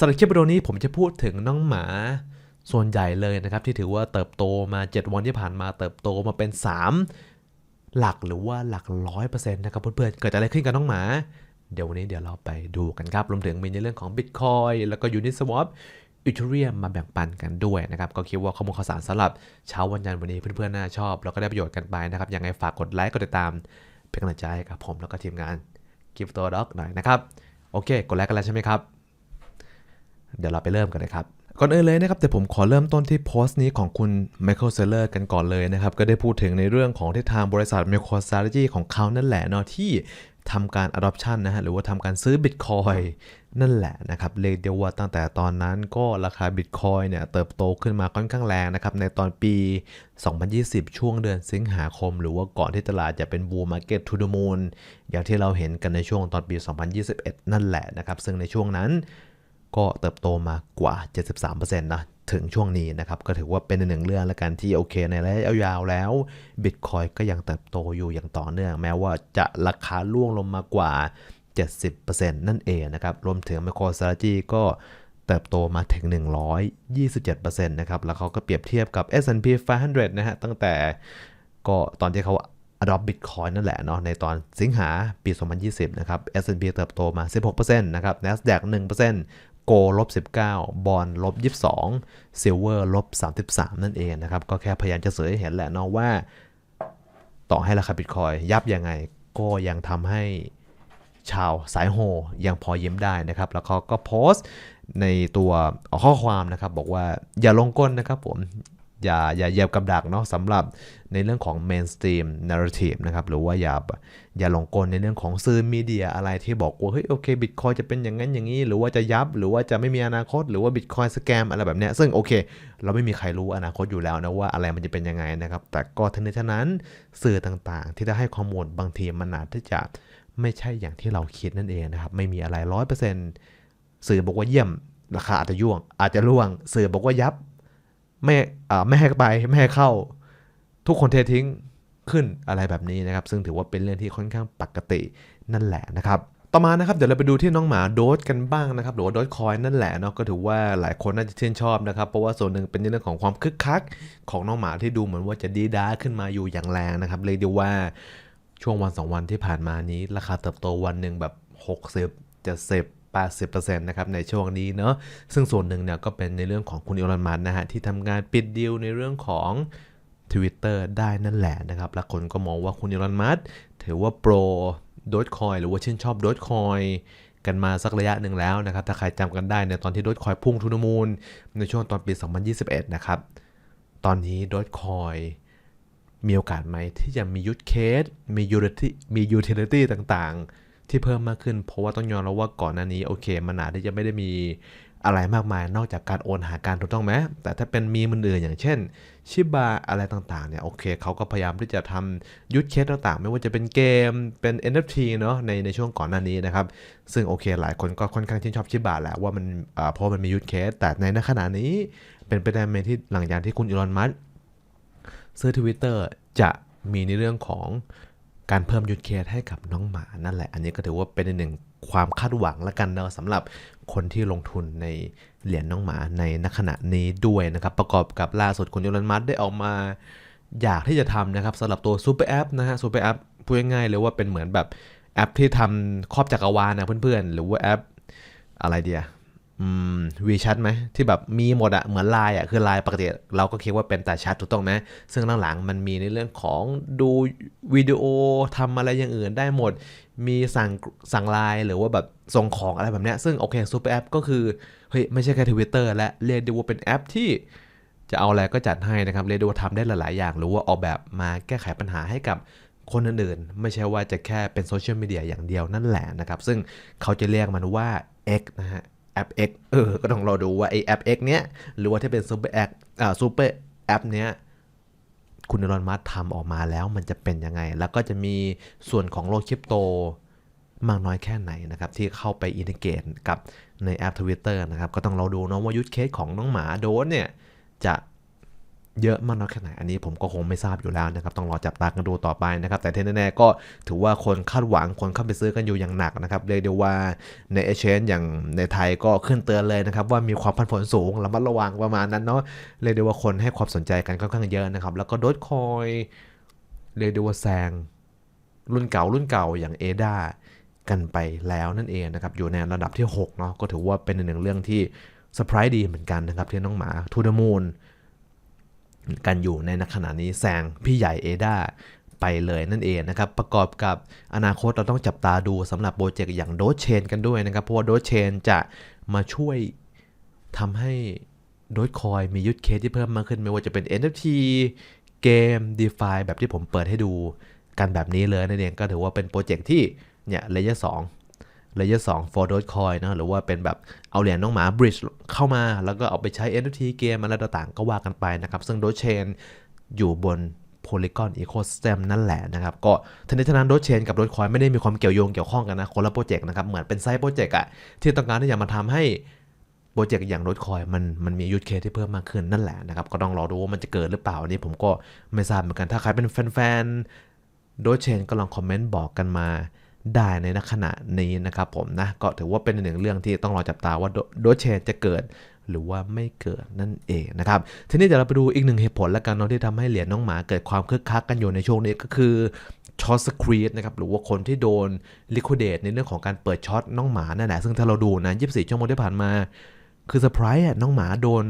สำหรับคลิปวิดีโอนี้ผมจะพูดถึงน้องหมาส่วนใหญ่เลยนะครับ ที่ถือว่าเติบโตมา 7 วันที่ผ่านมาเติบโตมาเป็น 3 หลักหรือว่าหลักร้อยเปอร์เซ็นต์นะครับเพื่อนๆเกิดอะไรขึ้นกับน้องหมา เดี๋ยววันนี้เดี๋ยวเราไปดูกันครับ รวมถึงมีในเรื่องของ Bitcoin แล้วก็ Uniswap อีเทเรียมมาแบ่งปันกันด้วยนะครับ ก็คิดว่าข้อมูลข่าวสารสำหรับเช้าวันจันทร์วันนี้เพื่อนๆน่าชอบ แล้วก็ได้ประโยชน์กันไปนะครับยังไงฝากกดไลค์กดติดตามเป็นกำลังใจให้กับผมแล้วก็ทีมงาน Give ตัวด็อกหน่อยนะครับโอเค กดไลค์กันแล้วใช่ไหมครับ เดี๋ยวเราไปเริ่มกันเลยครับก่อนอื่นเลยนะครับแต่ผมขอเริ่มต้นที่โพสต์นี้ของคุณ Michael Saylor กันก่อนเลยนะครับ ก็ได้พูดถึงในเรื่องของที่ทางบริษัท MicroStrategy ของเขานั่นแหละเนาะที่ทำการ adoption นะฮะหรือว่าทำการซื้อ Bitcoin นั่นแหละนะครับเรียกได้ว่าตั้งแต่ตอนนั้นก็ราคา Bitcoin เนี่ยเติบโตขึ้นมาค่อนข้างแรงนะครับ ในตอนปี 2020 ช่วงเดือนสิงหาคม หรือว่าก่อนที่ตลาดจะเป็น bull market to the moon อย่างที่เราเห็นกันในช่วงตอนปี 2021 นั่นแหละนะครับ ซึ่งในช่วงนั้น ก็เติบโตมากว่า 73%นะถึงช่วงนี้นะครับ ก็ถือว่าเป็นหนึ่งเรื่องแล้วกันที่โอเคในระยะยาวแล้ว Bitcoin ก็ยังเติบโตอยู่อย่างต่อเนื่อง แม้ว่าจะราคาล่วงลงมากว่า 70%นั่นเองนะครับ รวมถึง MicroStrategy ก็เติบโตมาถึง 127%นะครับ แล้วเขาก็เปรียบเทียบกับ S&P 500 นะฮะ ตั้งแต่ก็ตอนที่เขา adopt Bitcoin นั่นแหละเนาะ ในตอนสิงหาปี 2020 นะครับ S&P เติบโตมา 16%นะครับ NASDAQ 1% โกลบ19 บอลลบ22 Silver ลบ33 นั่นเองนะครับ ก็แค่พยายามจะเสยให้เห็นแหละเนาะว่า ต่อให้ราคาบิตคอยยับยังไงก็ยังทำให้ชาวสายโฮยังพอยิ้มได้นะครับ แล้วเขาก็โพสต์ในตัวข้อความนะครับ บอกว่าอย่าลงก้นนะครับผม อย่าอย่าเหยียบกับดักเนาะสำหรับในเรื่องของ mainstream narrative นะครับหรือว่าอย่าอย่าหลงกลในเรื่องของสื่อมีเดียอะไรที่บอกว่าเฮ้ยโอเคบิตคอยจะเป็นอย่างนั้นอย่างนี้ หรือว่าจะยับ หรือว่าจะไม่มีอนาคต หรือว่าบิตคอยสแกมอะไรแบบเนี้ยซึ่งโอเค เราไม่มีใครรู้อนาคตอยู่แล้วนะว่าอะไรมันจะเป็นยังไงนะครับ แต่ก็ทั้งนี้ทั้งนั้นสื่อต่างๆ ที่ได้ให้ข้อมูลบางทีมันอาจจะไม่ใช่อย่างที่เราคิดนั่นเองนะครับไม่มีอะไรร้อยเปอร์เซ็นต์สื่อบอกว่าเยี่ยมราคาอาจจะย่วง อาจจะร่วงสื่อบอกว่ายับ ไม่ไม่ให้ไปไม่ให้เข้า ทุกคนเททิ้งขึ้นอะไรแบบนี้นะครับ ซึ่งถือว่าเป็นเรื่องที่ค่อนข้างปกตินั่นแหละนะครับต่อมานะครับเดี๋ยวเราไปดูที่น้องหมาโดสกันบ้างนะครับหรือว่าโดสคอยนั่นแหละเนาะก็ถือว่าหลายคนน่าจะชื่นชอบนะครับเพราะว่าส่วนหนึ่งเป็นเรื่องของความคึกคัก ของน้องหมาที่ดูเหมือนว่าจะดีด้าขึ้นมาอยู่อย่างแรงนะครับเลยดีว่าช่วงวันสองวันที่ผ่านมานี้ ราคาเติบโตวันหนึ่งแบบ 60 70 80%นะครับในช่วงนี้เนาะซึ่งส่วนหนึ่งเนี่ยก็เป็นในเรื่องของคุณอีลอนมัสนะฮะที่ทำงานปิดดีลในเรื่องของ Twitter ได้นั่นแหละนะครับและคนก็มองว่าคุณอีลอนมัสถือว่าโปรโดดคอยหรือว่าชื่นชอบโดดคอยกันมาสักระยะหนึ่งแล้วนะครับ ถ้าใครจำกันได้ในตอนที่โดดคอยพุ่งทุนมูล ในช่วงตอนปี 2021 นะครับ ตอนนี้โดดคอยมีโอกาสไหมที่จะมียูทเคสมียูทิลิมียูทิลิตี้ต่างๆ ที่เพิ่มมากขึ้น เพราะว่าต้องยอมรับว่าก่อนหน้านี้โอเค มันอาจจะไม่ได้มีอะไรมากมายนอกจากการโอนหาการถูกต้องไหมแต่ถ้าเป็นมีมันอื่นอย่างเช่น ชิบาอะไรต่างๆเนี่ยโอเคเขาก็พยายามที่จะทำยูทธเคสต่างๆ ไม่ว่าจะเป็นเกมเป็น NFT เนาะในในช่วงก่อนหน้านี้นะครับ ซึ่งโอเคหลายคนก็ค่อนข้างชื่นชอบชิบาแหละว่ามันเพราะมันมียูทธเคส แต่ในขณะนี้เป็นไปได้ไหมที่หลังจากที่คุณอีลอนมัสก์ซื้อ Twitter จะมีในเรื่องของ การเพิ่มยูทเคสให้กับน้องหมานั่นแหละ อันนี้ก็ถือว่าเป็นหนึ่งความคาดหวังละกันเนาะสำหรับคนที่ลงทุนในเหรียญน้องหมาในณขณะนี้ด้วยนะครับ ประกอบกับล่าสุดคุณยลนมัสได้ออกมา อยากที่จะทำนะครับสำหรับตัวซูเปอร์แอปนะฮะซูเปอร์แอปพูดง่ายๆเลยว่าเป็นเหมือนแบบแอปที่ทำครอบจักรวาลนะเพื่อนๆ หรือว่าแอปอะไรเดีย วีชัดไหมที่แบบมีหมดอะเหมือนไลน์อะคือไลน์ปกติเราก็คิดว่าเป็นแต่แชทถูกต้องไหมซึ่งหลังๆมันมีในเรื่องของดูวิดีโอทำอะไรอย่างอื่นได้หมด มีสั่งสั่งไลน์หรือว่าแบบส่งของอะไรแบบเนี้ยซึ่งโอเคซูเปอร์แอปก็คือเฮ้ยไม่ใช่แค่ทวิตเตอร์และเรียกได้ว่าเป็นแอปที่จะเอาอะไรก็จัดให้นะครับเรียกได้ว่าทำได้หลายๆอย่าง หรือว่าออกแบบมาแก้ไขปัญหาให้กับคนอื่นๆไม่ใช่ว่าจะแค่เป็นโซเชียลมีเดียอย่างเดียวนั่นแหละนะครับซึ่งเขาจะเรียกมันว่า X นะฮะ แอป X เออ ก็ต้องรอดูว่าไอแอป X เนี้ย หรือว่าที่เป็นซูเปอร์แอปอ่าซูเปอร์แอปเนี้ย คุณนรอนมัสทำออกมาแล้วมันจะเป็นยังไง แล้วก็จะมีส่วนของโลกคริปโตมากน้อยแค่ไหนนะครับ ที่เข้าไปอินทิเกตกับในแอป Twitter นะครับ ก็ต้องเราดูเนาะว่ายุทธเคสของน้องหมาโดนเนี่ย จะ เยอะมากน้อยแค่ไหนอันนี้ผมก็คงไม่ทราบอยู่แล้วนะครับ ต้องรอจับตากันดูต่อไปนะครับ แต่ที่แน่ๆก็ถือว่าคนคาดหวังคนเข้าไปซื้อกันอยู่อย่างหนักนะครับเรียกได้ว่าในเอเชนอย่างในไทยก็ขึ้นเตือนเลยนะครับ ว่ามีความผันผวนสูงระมัดระวังประมาณนั้นเนาะเรียกได้ว่าคนให้ความสนใจกันค่อนข้างเยอะนะครับ แล้วก็โดดคอยเรียกได้ว่าแซงรุ่นเก่ารุ่นเก่าอย่างเอดากันไปแล้วนั่นเองนะครับอยู่ในระดับที่6เนาะก็ถือว่าเป็นหนึ่งเรื่องที่เซอร์ไพรส์ดีเหมือนกันนะครับที่น้องหมาทูดมูน กันอยู่ในขณะนี้แซงพี่ใหญ่เอดาไปเลยนั่นเองนะครับประกอบกับอนาคตเราต้องจับตาดูสำหรับโปรเจกต์อย่างโดเชนกันด้วยนะครับ เพราะว่าโดเชนจะมาช่วยทำให้โด e คอยมียุทธเคสที่เพิ่มมากขึ้นไม่ว่าจะเป็น NFT เกม DeFi แบบที่ผมเปิดให้ดูกันแบบนี้เลยนั่นเองก็ถือว่าเป็นโปรเจกต์ที่เนี่ยเลเยอร์สอง เลเยอร์สอง for Dogecoin นะหรือว่าเป็นแบบเอาเหรียญน้องหมา bridge เข้ามา แล้วก็เอาไปใช้ NFT เกมอะไรต่างๆ ก็ว่ากันไปนะครับ ซึ่ง Dogechain อยู่บน Polygon Ecosystem นั่นแหละนะครับ ก็ทนทีทันนั้น Dogechain กับ Dogecoin ไม่ได้มีความเกี่ยวโยงเกี่ยวข้องกันนะ คนละโปรเจกต์นะครับ เหมือนเป็นไซต์โปรเจกต์อะที่ต้องการที่จะมาทำให้โปรเจกต์อย่าง Dogecoin มันมันมียูทเคที่เพิ่มมากขึ้นนั่นแหละนะครับ ก็ต้องรอดูว่ามันจะเกิดหรือเปล่าอันนี้ผมก็ไม่ทราบเหมือนกันถ้าใครเป็นแฟนๆ Dogechain ก็ลองคอมเมนต์บอกกันมา ได้ในขณะนี้นะครับผมนะก็ถือว่าเป็นหนึ่งเรื่องที่ต้องรอจับตาว่าโดเชนจะเกิดหรือว่าไม่เกิดนั่นเองนะครับ ทีนี้เดี๋ยวเราไปดูอีกหนึ่งเหตุผลแล้วกันเนาะที่ทำให้เหรียญน้องหมาเกิดความคึกคักกันอยู่ในช่วงนี้ก็คือช็อตสครีตนะครับหรือว่าคนที่โดนลิควิดเดตในเรื่องของการเปิดช็อตน้องหมานั่นแหละซึ่งถ้าเราดูนะ 24 ชั่วโมงที่ผ่านมา คือเซอร์ไพรส์น้องหมาโดน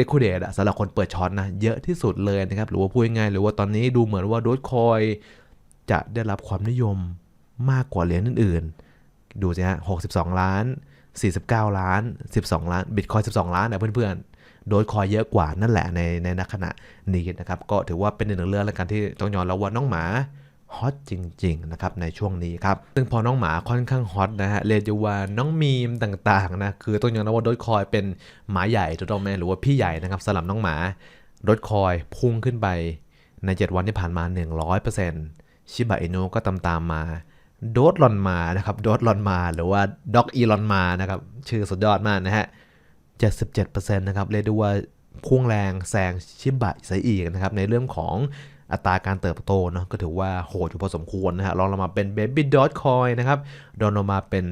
ลิควิดเดตสำหรับคนเปิดช็อตนะ เยอะที่สุดเลยนะครับ หรือว่าพูดง่ายหรือว่าตอนนี้ดูเหมือนว่าโดดคอยจะได้รับความนิยม มากกว่าเหรียญอื่นๆ ดูสิฮะ62ล้าน49ล้าน12ล้านบิตคอย12ล้านนะเพื่อนๆ โดยคอยเยอะกว่านั่นแหละในในนักขณะนี้นะครับ ก็ถือว่าเป็นหนึ่งเรื่องแล้วกันที่ต้องยอมรับว่าน้องหมาฮอตจริงๆนะครับในช่วงนี้ครับ ซึ่งพอน้องหมาค่อนข้างฮอตนะฮะเรียกได้ว่าน้องมีมต่างๆนะคือต้องยอมรับว่าโดยคอยเป็นหมาใหญ่ถูกต้องไหมหรือว่าพี่ใหญ่นะครับสลับน้องหมาโดยคอยพุ่งขึ้นไปใน 7 วันที่ผ่านมา 100%ชิบะอินุก็ตามตามมา โดดลอนมานะครับโดดลอนมาหรือว่าด็อกอีลอนมานะครับชื่อสุดยอดมากนะฮะ 77%นะครับเรียกได้ว่าพุ่งแรงแซงชิบะไซอีกนะครับ ในเรื่องของอัตราการเติบโตเนาะก็ถือว่าโหดอยู่พอสมควรนะฮะลองลงมาเป็น Baby Dot Coin นะครับดอนลงมาเป็น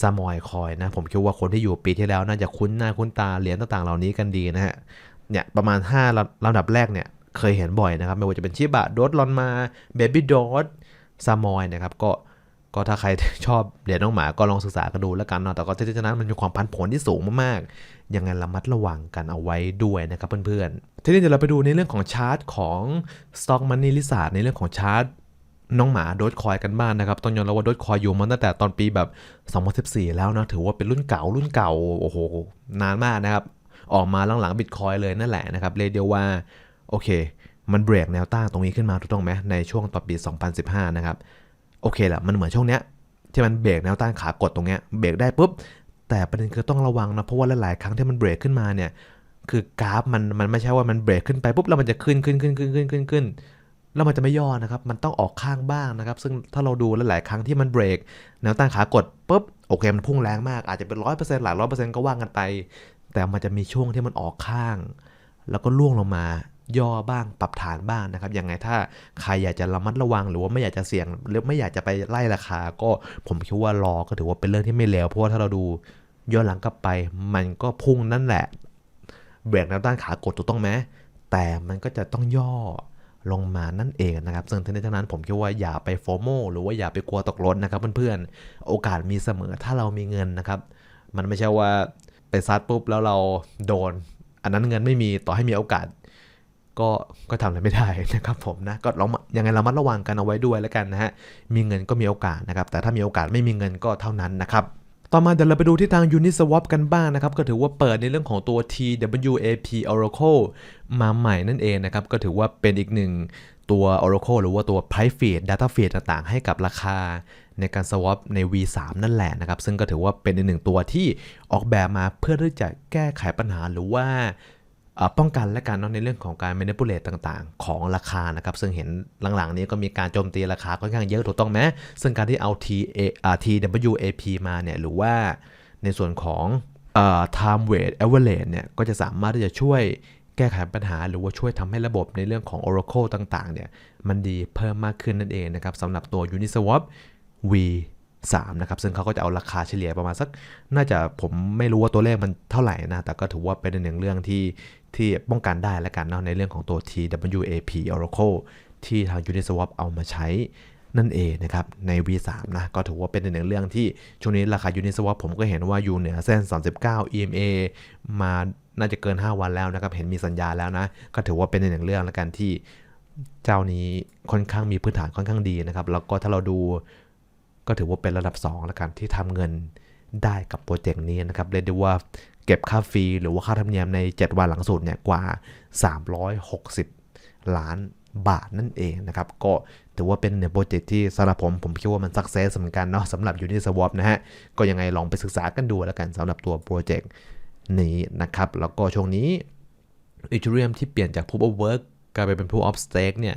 ซามอยคอยนะผมคิดว่าคนที่อยู่ปีที่แล้วน่าจะคุ้นหน้าคุ้นตาเหรียญต่างๆเหล่านี้กันดีนะฮะเนี่ยประมาณ5ลำดับแรกเนี่ยเคยเห็นบ่อยนะครับ ไม่ว่าจะเป็นชิบะโดดลอนมาเบบี้ดอท ซามอยนะครับก็ก็ถ้าใครชอบเหรียญน้องหมาก็ลองศึกษากันดูแล้วกันเนาะแต่ก็ที่ฉะนั้นมันมีความพันผลที่สูงมากๆยังไงระมัดระวังกันเอาไว้ด้วยนะครับเพื่อนๆ ทีนี้เดี๋ยวเราไปดูในเรื่องของชาร์ตของ Stock Money ลิสาในเรื่องของชาร์ตน้องหมาโดดคอยกันบ้างนนะครับต้องยอมรับว่าโดดคอยอยู่มาตั้งแต่ตอนปีแบบ2014 แล้วนะถือว่าเป็นรุ่นเก่ารุ่นเก่าโอ้โหนานมากนะครับออกมาหลังๆบิตคอยเลยนั่นแหละนะครับเรียกเดียวว่าโอเค มันเบรกแนวต้านตรงนี้ขึ้นมาถูกต้องไหมในช่วงต่อปี 2015 นะครับ โอเคแหละมันเหมือนช่วงเนี้ยที่มันเบรกแนวต้านขากดตรงเนี้ยเบรกได้ปุ๊บ แต่ประเด็นคือต้องระวังนะเพราะว่าหลายๆครั้งที่มันเบรกขึ้นมาเนี่ยคือกราฟมันมันไม่ใช่ว่ามันเบรกขึ้นไปปุ๊บแล้วมันจะขึ้นขึ้นขึ้นขึ้นขึ้นขึ้นขึ้นแล้วมันจะไม่ย่อนะครับ มันต้องออกข้างบ้างนะครับ ซึ่งถ้าเราดูหลายๆครั้งที่มันเบรกแนวต้านขากดปุ๊บโอเคมันพุ่งแรงมากอาจจะเป็นร้อยเปอร์เซ็นต์หลายร้อยเปอร์เซ็นต์ก็ว่างกันไป แต่มันจะมีช่วงที่มันออกข้าง แล้วก็ล่วงลงมา ย่อบ้างปรับฐานบ้างนะครับยังไงถ้าใครอยากจะระมัดระวังหรือว่าไม่อยากจะเสี่ยงหรือไม่อยากจะไปไล่ราคา ก็ผมคิดว่ารอก็ถือว่าเป็นเรื่องที่ไม่เลวเพราะว่าถ้าเราดูย้อนหลังกลับไป มันก็พุ่งนั่นแหละเบรกแนวต้านขากดถูกต้องไหมแต่มันก็จะต้องย่อลงมานั่นเองนะครับ ซึ่งทั้งนี้ทั้งนั้นผมคิดว่าอย่าไปโฟโมหรือว่าอย่าไปกลัวตกรถนะครับเพื่อนๆ โอกาสมีเสมอถ้าเรามีเงินนะครับ มันไม่ใช่ว่าไปซัดปุ๊บแล้วเราโดน อันนั้นเงินไม่มีต่อให้มีโอกาส ก็ก็ทำอะไรไม่ได้นะครับผมนะก็เรายังไงเรามัดระวังกันเอาไว้ด้วยแล้วกันนะฮะมีเงินก็มีโอกาสนะครับแต่ถ้ามีโอกาสไม่มีเงินก็เท่านั้นนะครับต่อมาเดี๋ยวเราไปดูที่ทาง Uniswap กันบ้างนะครับ ก็ถือว่าเปิดในเรื่องของตัว TWAP Oracle มาใหม่นั่นเองนะครับ ก็ถือว่าเป็นอีกหนึ่งตัว Oracle หรือว่าตัว Price Feed Data Feed ต่างๆ ให้กับราคาในการ swap ใน V3 นั่นแหละนะครับ ซึ่งก็ถือว่าเป็นอีกหนึ่งตัวที่ออกแบบมาเพื่อที่จะแก้ไขปัญหาหรือว่า ป้องกันและการในเรื่องของการ manipulate ต่างๆ ของราคานะครับ ซึ่งเห็นหลังๆ นี้ก็มีการโจมตีราคาค่อนข้างเยอะถูกต้องไหมซึ่งการที่เอา TA TWAP มาเนี่ยหรือว่าในส่วนของ time weight average เนี่ยก็จะสามารถที่จะช่วยแก้ไขปัญหา หรือว่าช่วยทำให้ระบบในเรื่องของ Oracle ต่างๆ เนี่ยมันดีเพิ่มมากขึ้นนั่นเองนะครับสำหรับตัว Uniswap V 3นะครับซึ่งเขาก็จะเอาราคาเฉลี่ยประมาณสัก น่าจะผมไม่รู้ว่าตัวเลขมันเท่าไหร่นะ แต่ก็ถือว่าเป็นหนึ่งเรื่องที่ที่ป้องกันได้แล้วกันเนาะในเรื่องของตัว TWAP Oracle ที่ทาง Uniswap เอามาใช้นั่นเองนะครับ ใน V3 นะ ก็ถือว่าเป็นหนึ่งเรื่องที่ช่วงนี้ราคา Uniswap ผมก็เห็นว่าอยู่เหนือเส้น 39 EMA มาน่าจะเกิน 5 วันแล้วนะครับ เห็นมีสัญญาแล้วนะ ก็ถือว่าเป็นหนึ่งเรื่องล้วกันที่เจ้านี้ค่อนข้างมีพื้นฐานค่อนข้างดีนะครับ แล้วก็ถ้าเราดู ก็ถือว่าเป็นระดับ2แล้วกันที่ทำเงินได้กับโปรเจกต์นี้นะครับเรียกได้ว่าเก็บค่าฟรีหรือว่าค่าธรรมเนียมใน 7 วันหลังสุดเนี่ยกว่า 360 ล้านบาทนั่นเองนะครับ ก็ถือว่าเป็นเนี่ยโปรเจกต์ที่สำหรับผมผมคิดว่ามันสักเซสเหมือนกันเนาะสำหรับ Uniswap นะฮะ ก็ยังไงลองไปศึกษากันดูแล้วกันสำหรับตัวโปรเจกต์นี้นะครับ แล้วก็ช่วงนี้ Ethereum ที่เปลี่ยนจาก Proof of Work กลายไปเป็น Proof of Stake เนี่ย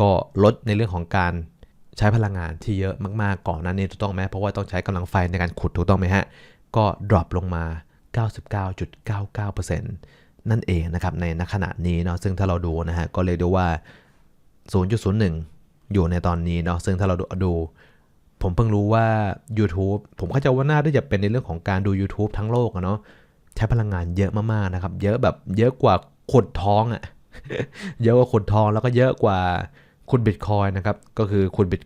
ก็ลดในเรื่องของการ ใช้พลังงานที่เยอะมากๆก่อนนั้นนี้ถูกต้องไหมเพราะว่าต้องใช้กำลังไฟในการขุดถูกต้องไหมฮะ ก็ดรอปลงมา 99.99%นั่นเองนะครับในณขณะนี้เนาะซึ่งถ้าเราดูนะฮะก็เรียกได้ว่า 0.01 อยู่ในตอนนี้เนาะซึ่งถ้าเราดูดูผมเพิ่งรู้ว่า YouTube ผมเข้าใจว่าน่าจะเป็นในเรื่องของการดู YouTube ทั้งโลกอะเนาะใช้พลังงานเยอะมากๆนะครับ เยอะแบบเยอะกว่าขุดทองอะเยอะกว่าขุดทองแล้วก็เยอะกว่า ขุดบิตคอยนะครับก็คือขุดบิต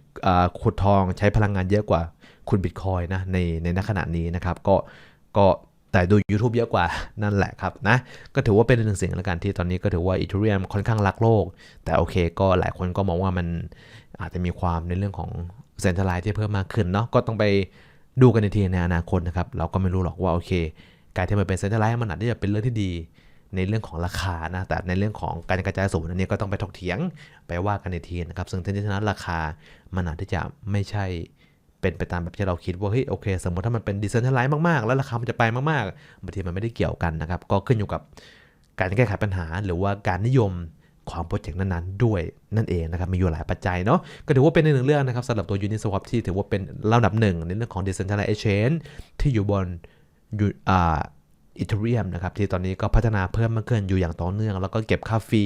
ขุดทองใช้พลังงานเยอะกว่าขุดบิตคอยนะในในณขณะนี้นะครับก็ก็แต่ดู YouTube เยอะกว่านั่นแหละครับนะก็ถือว่าเป็นหนึ่งสิ่งแล้วกันที่ตอนนี้ก็ถือว่าอีทูเรียมค่อนข้างรักโลก แต่โอเคก็หลายคนก็มองว่ามันอาจจะมีความในเรื่องของเซนทรัลไลท์ที่เพิ่มมากขึ้นเนาะก็ต้องไปดูกันในทีในอนาคตนะครับ เราก็ไม่รู้หรอกว่าโอเค การที่มันเป็นเซนทรัลไลท์มันอาจจะเป็นเรื่องที่ดี ในเรื่องของราคานะ แต่ในเรื่องของการกระจายสูงอันนี้ก็ต้องไปถกเถียงไปว่ากันในทีนะครับ ซึ่งทั้งนี้ทั้งนั้นราคามันอาจจะไม่ใช่เป็นไปตามแบบที่เราคิดว่าเฮ้ยโอเค สมมติถ้ามันเป็นดิเซนทัลไลซ์มากๆ แล้วราคามันจะไปมากๆบางทีมันไม่ได้เกี่ยวกันนะครับ ก็ขึ้นอยู่กับการแก้ไขปัญหา หรือว่าการนิยมของโปรเจกต์นั้นๆ ด้วยนั่นเองนะครับ มีอยู่หลายปัจจัยเนาะก็ถือว่าเป็นหนึ่งเรื่องนะครับสำหรับตัว Uniswap ที่ถือว่าเป็นลำดับหนึ่งในเรื่องของ Decentralized Exchange ที่อยู่บน อีเทเรียมนะครับที่ตอนนี้ก็พัฒนาเพิ่มมากขึ้นอยู่อย่างต่อเนื่อง แล้วก็เก็บค่าฟรี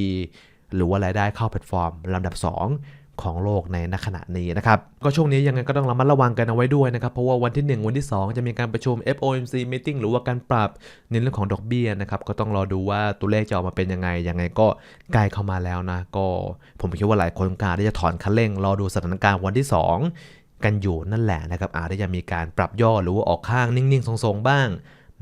หรือว่ารายได้เข้าแพลตฟอร์มลำดับ 2 ของโลกในณขณะนี้นะครับ ก็ช่วงนี้ยังไงก็ต้องระมัดระวังกันเอาไว้ด้วยนะครับ เพราะว่าวันที่ 1 วันที่ 2 จะมีการประชุม FOMC meeting หรือว่าการปรับในเรื่องของดอกเบี้ยนะครับก็ต้องรอดูว่าตัวเลขจะออกมาเป็นยังไงยังไงก็ใกล้เข้ามาแล้วนะก็ผมคิดว่าหลายคนการที่จะถอนคันเร่งรอดูสถานการณ์วันที่ 2 กันอยู่นั่นแหละนะครับอาจจะยังมีการปรับย่อหรือว่าออกข้างนิ่งๆทรงๆบ้าง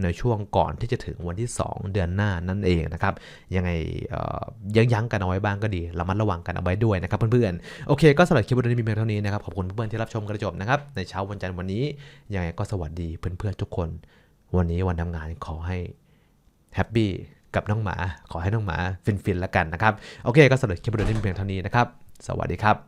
ในช่วงก่อนที่จะถึงวันที่ 2 เดือนหน้านั่นเองนะครับ ยังไงเอ่อยั้งๆกันเอาไว้บ้างก็ดีระมัดระวังกันเอาไว้ด้วยนะครับเพื่อนๆ โอเค ก็สำหรับคลิปวันนี้มีเพียงเท่านี้นะครับ ขอบคุณเพื่อนๆที่รับชมกันจบนะครับ ในเช้าวันจันทร์วันนี้ ยังไงก็สวัสดีเพื่อนๆทุกคน วันนี้วันทำงานขอให้แฮปปี้กับน้องหมา ขอให้น้องหมาฟินๆแล้วกันนะครับ โอเค ก็สำหรับคลิปวันนี้มีเพียงเท่านี้นะครับ สวัสดีครับ